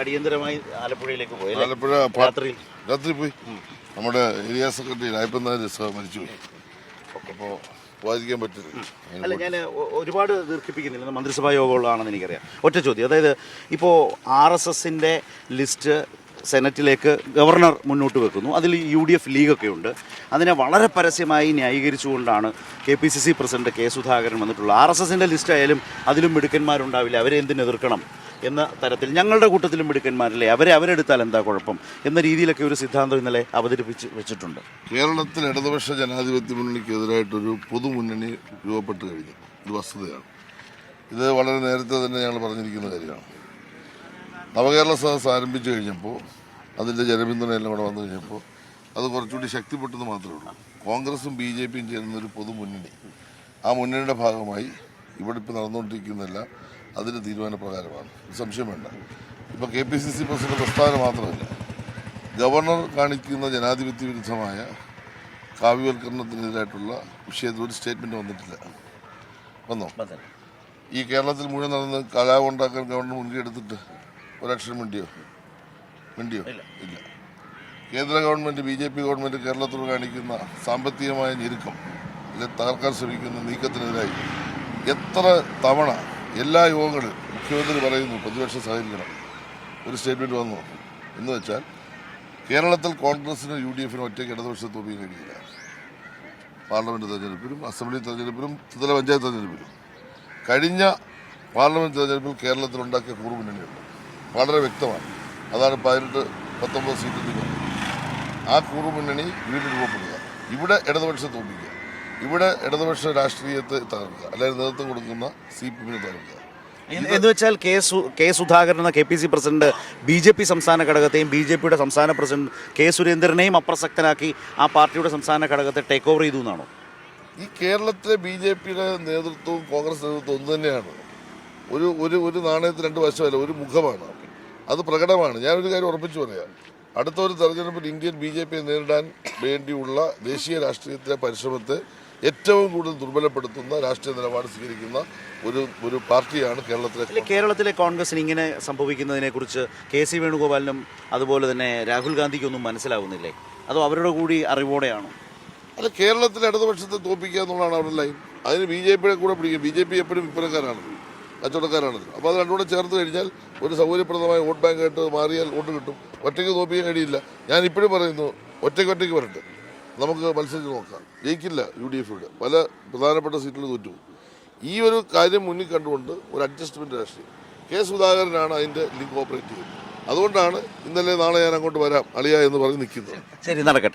അടിയന്തരമായി ആലപ്പുഴയിലേക്ക് പോയി ആലപ്പുഴ രാത്രി. രാത്രി പോയി. നമ്മുടെ ഏരിയ സെക്രട്ടറി സാർ മരിച്ചുപോയി അപ്പോൾ വാദിക്കാൻ പറ്റില്ല. അല്ല ഞാൻ ഒരുപാട് ദീർഘിപ്പിക്കുന്നില്ല. മന്ത്രിസഭാ യോഗമുള്ളതാണെന്ന് എനിക്കറിയാം. ഒറ്റ ചോദ്യം. അതായത് ഇപ്പോൾ ആർ എസ് എസിന്റെ ലിസ്റ്റ് സെനറ്റിലേക്ക് ഗവർണർ മുന്നോട്ട് വെക്കുന്നു. അതിൽ യു ഡി എഫ് ലീഗൊക്കെ ഉണ്ട്. അതിനെ വളരെ പരസ്യമായി ന്യായീകരിച്ചുകൊണ്ടാണ് K P C C president K Sudhakaran വന്നിട്ടുള്ളത്. ആർ എസ് എസിന്റെ ലിസ്റ്റ് ആയാലും അതിലും മിടുക്കന്മാരുണ്ടാവില്ല. അവരെ എന്തിന് എതിർക്കണം എന്ന തരത്തിൽ ഞങ്ങളുടെ കൂട്ടത്തിലും മിടുക്കന്മാരില്ലേ? അവരെ അവരെടുത്താൽ എന്താ കുഴപ്പം? എന്ന രീതിയിലൊക്കെ ഒരു സിദ്ധാന്തം ഇന്നലെ അവതരിപ്പിച്ച് വെച്ചിട്ടുണ്ട്. കേരളത്തിൽ ഇടതുപക്ഷ ജനാധിപത്യ മുന്നണിക്കെതിരായിട്ടൊരു പൊതുമുന്നണി രൂപപ്പെട്ട് കഴിഞ്ഞു. ഇത് വസ്തുതയാണ്. ഇത് വളരെ നേരത്തെ തന്നെ ഞങ്ങൾ പറഞ്ഞിരിക്കുന്ന കാര്യമാണ്. നവകേരള സദസ് ആരംഭിച്ചു കഴിഞ്ഞപ്പോൾ അതിന്റെ ജനപിന്തുണ എല്ലാം കൂടെ വന്നു കഴിഞ്ഞപ്പോൾ അത് കുറച്ചുകൂടി ശക്തിപ്പെട്ടെന്ന് മാത്രമേ ഉള്ളൂ. കോൺഗ്രസും ബി ജെ പിയും ചേരുന്നൊരു പൊതുമുന്നണി ആ മുന്നണിയുടെ ഭാഗമായി ഇവിടെ ഇപ്പോൾ നടന്നുകൊണ്ടിരിക്കുന്നതെല്ലാം അതിന്റെ തീരുമാനപ്രകാരമാണ്. സംശയം വേണ്ട. ഇപ്പോൾ K P C C president പ്രസ്താവന മാത്രമല്ല ഗവർണർ കാണിക്കുന്ന ജനാധിപത്യ വിരുദ്ധമായ കാവ്യവൽക്കരണത്തിനെതിരായിട്ടുള്ള വിഷയത്തിൽ ഒരു സ്റ്റേറ്റ്മെന്റ് വന്നിട്ടില്ല. വന്നോ? ഈ കേരളത്തിൽ മുഴുവൻ നടന്ന് കലാപം ഉണ്ടാക്കാൻ ഗവർണർ മുൻകൈ എടുത്തിട്ട് ഒരക്ഷരം മിണ്ടിയോ? മിണ്ടിയോ? ഇല്ല. കേന്ദ്ര government B J P government കേരളത്തോട് കാണിക്കുന്ന സാമ്പത്തികമായ ഞെരുക്കം അല്ലെങ്കിൽ തകർക്കാൻ ശ്രമിക്കുന്ന നീക്കത്തിനെതിരായി എത്ര തവണ എല്ലാ യോഗങ്ങളിലും മുഖ്യമന്ത്രി പറയുന്നു പ്രതിപക്ഷം സഹകരിക്കണം. ഒരു സ്റ്റേറ്റ്മെന്റ് വന്നു. എന്ന് വെച്ചാൽ കേരളത്തിൽ കോൺഗ്രസിനും യു ഡി എഫിനും ഒറ്റയ്ക്ക് ഇടതുപക്ഷത്ത് തോപ്പിക്കാൻ കഴിയില്ല പാർലമെന്റ് തെരഞ്ഞെടുപ്പിലും അസംബ്ലി തെരഞ്ഞെടുപ്പിലും ത്രിതല പഞ്ചായത്ത് തെരഞ്ഞെടുപ്പിലും. കഴിഞ്ഞ പാർലമെന്റ് തെരഞ്ഞെടുപ്പിൽ കേരളത്തിൽ ഉണ്ടാക്കിയ കൂറുമുന്നണിയുണ്ട്. വളരെ വ്യക്തമാണ്. അതാണ് പതിനെട്ട് പത്തൊമ്പത് സീറ്റിൽ ആ കൂറുമുന്നണി വീണ്ടും രൂപപ്പെടുക. ഇവിടെ ഇടതുപക്ഷത്ത് തോപ്പിക്കുക ഇവിടെ ഇടതുപക്ഷ രാഷ്ട്രീയത്തെ തകർക്കുക. അല്ലെങ്കിൽ നേതൃത്വം കൊടുക്കുന്ന സി പി എമ്മിനെ തകർക്കുക. എന്ന് വെച്ചാൽ കെ സു കെ സുധാകരൻ എന്ന K P C president B J P സംസ്ഥാന ഘടകത്തെയും ബി ജെ പിയുടെ സംസ്ഥാന പ്രസിഡന്റ് കെ സുരേന്ദ്രനെയും അപ്രസക്തനാക്കി ആ പാർട്ടിയുടെ സംസ്ഥാന ഘടകത്തെ ടേക്ക് ഓവർ ചെയ്തു എന്നാണോ? ഈ കേരളത്തിലെ ബി ജെ പിയുടെ നേതൃത്വവും കോൺഗ്രസ് നേതൃത്വവും ഒന്ന് തന്നെയാണ്. ഒരു ഒരു ഒരു നാണയത്തിന് രണ്ട് വശമല്ല ഒരു മുഖമാണ്. അത് പ്രകടമാണ്. ഞാനൊരു കാര്യം ഉറപ്പിച്ചു പറയാം. അടുത്ത ഒരു തെരഞ്ഞെടുപ്പിൽ ഇന്ത്യൻ ബി ജെ പിയെ നേരിടാൻ വേണ്ടിയുള്ള ദേശീയ രാഷ്ട്രീയത്തിലെ പരിശ്രമത്തെ ഏറ്റവും കൂടുതൽ ദുർബലപ്പെടുത്തുന്ന രാഷ്ട്രീയ നിലപാട് സ്വീകരിക്കുന്ന ഒരു ഒരു പാർട്ടിയാണ് കേരളത്തിലെ കേരളത്തിലെ കോൺഗ്രസിന് ഇങ്ങനെ സംഭവിക്കുന്നതിനെ കുറിച്ച് കെ സി വേണുഗോപാലിനും അതുപോലെ തന്നെ രാഹുൽ ഗാന്ധിക്കൊന്നും മനസ്സിലാവുന്നില്ലേ? അതോ അവരുടെ കൂടി അറിവോടെയാണോ? അല്ല കേരളത്തിലെ ഇടതുപക്ഷത്തെ തോപ്പിക്കുക എന്നുള്ളതാണ് അവരുടെ ലൈൻ. അതിന് ബി ജെ പിയുടെ കൂടെ പിടിക്കും. ബി ജെ പി എപ്പോഴും വിൽപ്പനക്കാരാണ് കച്ചവടക്കാരാണ്. അപ്പോൾ അത് രണ്ടുകൂടെ ചേർത്ത് കഴിഞ്ഞാൽ ഒരു സൗകര്യപ്രദമായ വോട്ട് ബാങ്ക് ആയിട്ട് മാറിയാൽ വോട്ട് കിട്ടും. ഒറ്റയ്ക്ക് തോപ്പിക്കാൻ കഴിയില്ല. ഞാൻ ഇപ്പോഴും പറയുന്നു ഒറ്റയ്ക്ക് ഒറ്റയ്ക്ക് വരട്ടെ. നമുക്ക് മത്സരിച്ച് നോക്കാം. ജയിക്കില്ല യു ഡി എഫിയുടെ പല പ്രധാനപ്പെട്ട സീറ്റിൽ തോറ്റു. ഈ ഒരു കാര്യം മുന്നിൽ കണ്ടുകൊണ്ട് ഒരു അഡ്ജസ്റ്റ്മെന്റ് രാഷ്ട്രീയം. കെ സുധാകരനാണ് അതിന്റെ ലിങ്ക് ഓപ്പറേറ്റ് ചെയ്യുന്നത്. അതുകൊണ്ടാണ് ഇന്നലെ നാളെ ഞാൻ അങ്ങോട്ട് വരാം അളിയ എന്ന് പറഞ്ഞ് നിൽക്കുന്നത്. ശരി നടക്കട്ടെ.